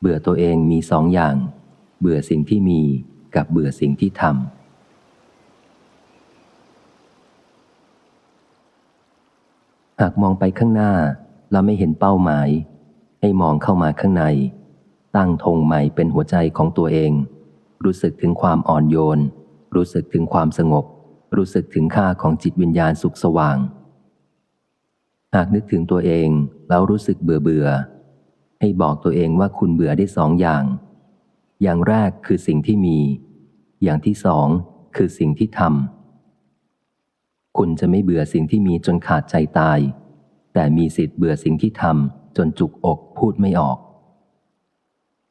เบื่อตัวเองมีสองอย่าง เบื่อสิ่งที่มีกับเบื่อสิ่งที่ทำหากมองไปข้างหน้าแล้วไม่เห็นเป้าหมาย ให้มองเข้ามาข้างใน ตั้งธงใหม่เป็นหัวใจของตัวเอง รู้สึกถึงความอ่อนโยน รู้สึกถึงความสงบ รู้สึกถึงค่าของจิตวิญญาณสุขสว่าง หากนึกถึงตัวเองแล้วรู้สึกเบื่อเบื่อ ให้บอกตัวเองว่าคุณเบื่อได้สองอย่าง อย่างแรกคือสิ่งที่มี อย่างที่สองคือสิ่งที่ทำ คุณจะไม่เบื่อสิ่งที่มีจนขาดใจตาย แต่มีสิทธิ์เบื่อสิ่งที่ทำจนจุกอกพูดไม่ออก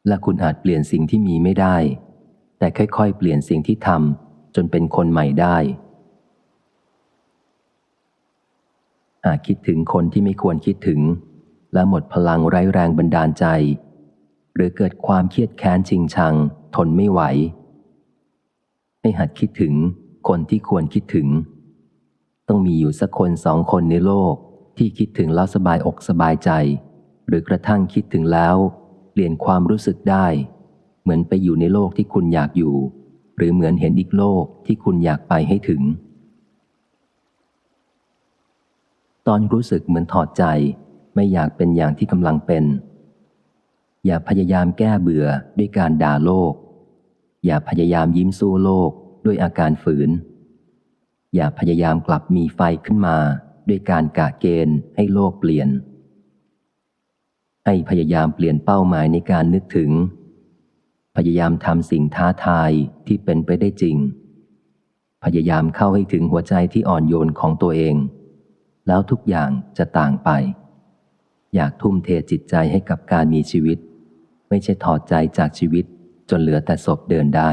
และคุณอาจเปลี่ยนสิ่งที่มีไม่ได้ แต่ค่อยๆ เปลี่ยนสิ่งที่ทำจนเป็นคนใหม่ได้หากคิดถึงคนที่ไม่ควรคิดถึง และหมดพลังไร้แรงบันดาลใจ หรือเกิดความเครียดแค้นชิงชัง ทนไม่ไหว ให้หัดคิดถึงคนที่ควรคิดถึง ต้องมีอยู่สักคนสองคนในโลกที่คิดถึงแล้วสบายอกสบายใจ หรือกระทั่งคิดถึงแล้วเปลี่ยนความรู้สึกได้ เหมือนไปอยู่ในโลกที่คุณอยากอยู่ หรือเหมือนเห็นอีกโลกที่คุณอยากไปให้ถึง ตอนรู้สึกเหมือนถอดใจ ไม่อยากเป็นอย่างที่กำลังเป็น อย่าพยายามแก้เบื่อด้วยการด่าโลก อย่าพยายามยิ้มสู้โลกด้วยอาการฝืน อย่าพยายามกลับมีไฟขึ้นมา ด้วยการกะเกณฑ์ให้โลกเปลี่ยน ให้พยายามเปลี่ยนเป้าหมายในการนึกถึง พยายามทำสิ่งท้าทายที่เป็นไปได้จริง พยายามเข้าให้ถึงหัวใจที่อ่อนโยนของตัวเองแล้วทุกอย่างจะต่างไป อยากทุ่มเทจิตใจให้กับการมีชีวิต ไม่ใช่ถอดใจจากชีวิตจนเหลือแต่ศพเดินได้